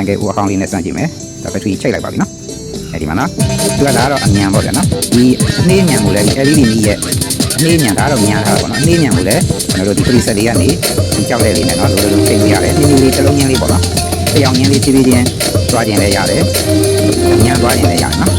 တန်ကယ်ဦးအကောင်လေးနဲ့စမ်းကြည့်မယ်ဒါ battery ချိန်လိုက်ပါပြီနော်အဲ့ဒီမှာနော်သူကဒါကတော့အမြန်ပေါ့ဗျာနော်ဒီအနှေးအမြန်ကိုလည်း LED မီးရဲ့အနှေးအမြန်ဒါကတော့မြန်တာပေါ့နော်အနှေးအမြန်ကိုလည်းကျွန်တော်တို့ဒီ preset တွေကနေဒီကြောက်တဲ့လေးနဲ့နော်လိုလိုလိုချိန်လို့ရတယ်အမျိုးမျိုးလေးတစ်လုံးချင်းလေးပေါ့နော်တစ်ယောက်ချင်းလေးဖြည်းဖြည်းချင်းသွားကျင်လည်းရတယ်မြန်သွားကျင်လည်းရတယ်နော်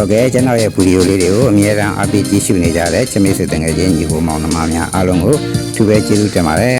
ဟုတ်ကဲ့ကျွန်တော်ရဲ့ဗီဒီယိုလေးတွေကိုအမြဲတမ်းအပြည့်ကြည့်ရှုနေကြတဲ့ချစ်မိတ်ဆွေတငယ်ချင်းညီကိုမောင်နှမများအားလုံးကိုသူပဲကျေးဇူးတင်ပါတယ်